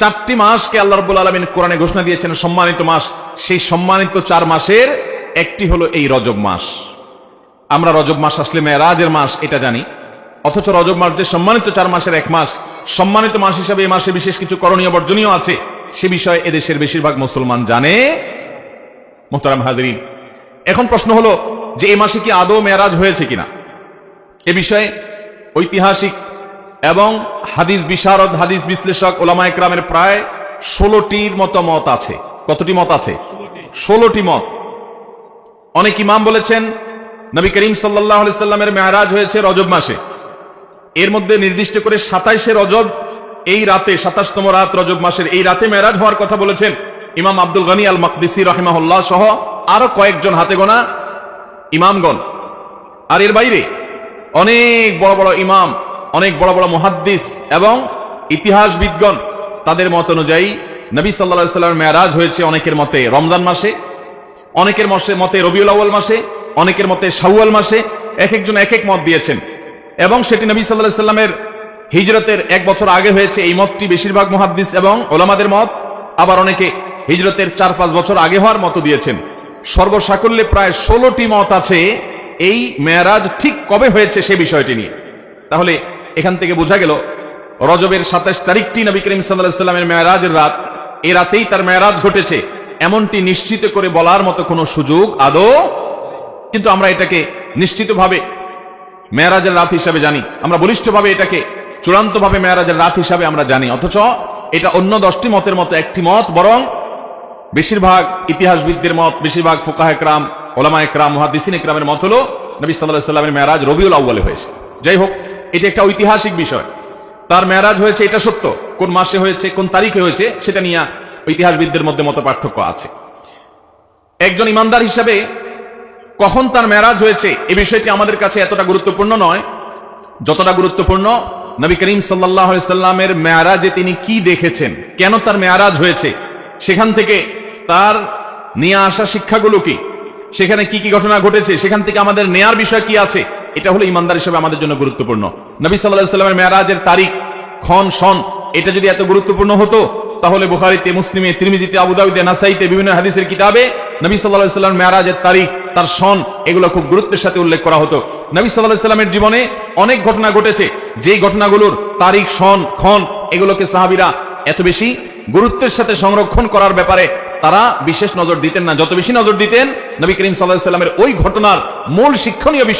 চারটি মাসকে আল্লাহ রব্বুল আলমিন কোরআনে ঘোষণা দিয়েছেন, সম্মানিত মাস। সেই সম্মানিত চার মাসের একটি হলো এই রজব মাস। আমরা রজব মাস আসলে মেয়েরাজের মাস, এটা জানি। অথচ রজব মাস যে সম্মানিত চার মাসের এক মাস, সম্মানিত মাস হিসাবে এই মাসে বিশেষ কিছু করণীয় বর্জনীয় আছে। সে বিষয়ে এদেশের বেশিরভাগ মুসলমান জানে। মোহতারাম হাজরিন, এখন প্রশ্ন হলো যে এই মাসে কি আদৌ মেয়ারাজ হয়েছে কিনা? এ বিষয়ে ঐতিহাসিক এবং হাদিস বিশারদ, হাদিস বিশ্লেষক ওলামা একরামের প্রায় ষোলোটির মতো মত আছে। কতটি মত আছে? ষোলোটি মত। অনেক ইমাম বলেছেন, নবী করিম সাল্লাহ সাল্লামের মেয়ারাজ হয়েছে রজব মাসে। এর মধ্যে নির্দিষ্ট করে সাতাইশে রজব এই রাতে, সাতাশতম রাত রজব মাসের এই রাতে মেয়ারাজ হওয়ার কথা বলেছেন ইমাম আব্দুল গনি আল মকদিসি রহিমাহুল্লাহ সহ আরও কয়েকজন হাতে গোনা ইমামগণ। আর এর বাইরে অনেক বড় বড় ইমাম অনেক বড় বড় মুহাদ্দিস এবং ইতিহাসবিদগণ তাদের মত অনুযায়ী নবী সাল্লা সাল্লামের মেয়ারাজ হয়েছে অনেকের মতে রমজান মাসে, অনেকের মসে মতে রবিউল আউ্ল মাসে, অনেকের মতে শাওয়াল মাসে এক একজন এক এক মত দিয়েছেন। এবং সেটি নবী সাল্লাহ সাল্লামের হিজরতের এক বছর আগে হয়েছে। এই মতটি বেশিরভাগ মুহাদ্দিস এবং ওলামাদের মত। আবার অনেকে হিজরতের চার পাঁচ বছর আগে হওয়ার মতো দিয়েছেন। সর্বসাকল্যে প্রায় ষোলোটি মত আছে। এই মেয়ারাজ ঠিক কবে হয়েছে সে বিষয়টি নিয়ে। তাহলে এখান থেকে বোঝা গেল, রজবের সাতাশ তারিখটি নবী করিম সাল্লাহ সাল্লামের মেয়ারাজের রাত। এ রাতেই তার মেয়ারাজ ঘটেছে। এমনটি নিশ্চিত করে বলার মতো কোনো সুযোগ আদৌ? কিন্তু আমরা এটাকে নিশ্চিতভাবে মেয়ারাজের রাত হিসাবে জানি। আমরা বলিষ্ঠভাবে এটাকে চূড়ান্তভাবে মেয়ারাজের রাত হিসাবে আমরা জানি। অথচ এটা অন্য দশটি মতের মতো একটি মত, বরং বেশিরভাগ ইতিহাসবিদদের মত, বেশিরভাগ ফুকাহ একরাম, ওলামা একরাম মহাদিসিন একরামের মত হল নবী সাল্লাহ সাল্লামের মেয়ারাজ রবিউল আউ্বালে হয়েছে। যাই হোক এটি একটা ঐতিহাসিক বিষয়। তার মেয়ারাজ হয়েছে, এটা সত্য। কোন মাসে হয়েছে, কোন তারিখে হয়েছে, সেটা নিয়ে ইতিহাসবিদদের মধ্যে মত পার্থক্য আছে। একজন ইমানদার হিসাবে কখন তার মেয়ারাজ হয়েছে, এ বিষয়টি আমাদের কাছে এতটা গুরুত্বপূর্ণ নয়। যতটা গুরুত্বপূর্ণ, নবী করিম সাল্লাহ সাল্লামের মেয়ারাজে তিনি কি দেখেছেন, কেন তার মেয়ারাজ হয়েছে, সেখান থেকে তার নিয়ে আসা শিক্ষাগুলো কি, সেখানে কি কি ঘটনা ঘটেছে, সেখান থেকে আমাদের নেয়ার বিষয় কি আছে, এটা হলো ইমানদার হিসেবে আমাদের জন্য গুরুত্বপূর্ণ। নবী সাল্লাহ সাল্লামের মেয়ারাজের তারিখ খন সন, এটা যদি এত গুরুত্বপূর্ণ হতো, তাহলে বুখারিতে, মুসলিমে, তিরমিজিতে আবুদাবিতে নাসাইতে, বিভিন্ন হাদিসের কিতাবে নবী সাল্লাহ সাল্লাম মেয়ারাজের তারিখ, তার সন, এগুলো খুব গুরুত্বের সাথে উল্লেখ করা হতো। নবী সাল্লাহ সাল্লামের জীবনে অনেক ঘটনা ঘটেছে, যেই ঘটনাগুলোর তারিখ, সন খন এগুলোকে সাহাবিরা এত বেশি গুরুত্বের সাথে সংরক্ষণ করার ব্যাপারে তারা বিশেষ নজর দিতেন না। যত বেশি নজর দিতেন, নবী করিম সাল্লাহ সাল্লামের ওই ঘটনার মূল শিক্ষণীয় বিষয়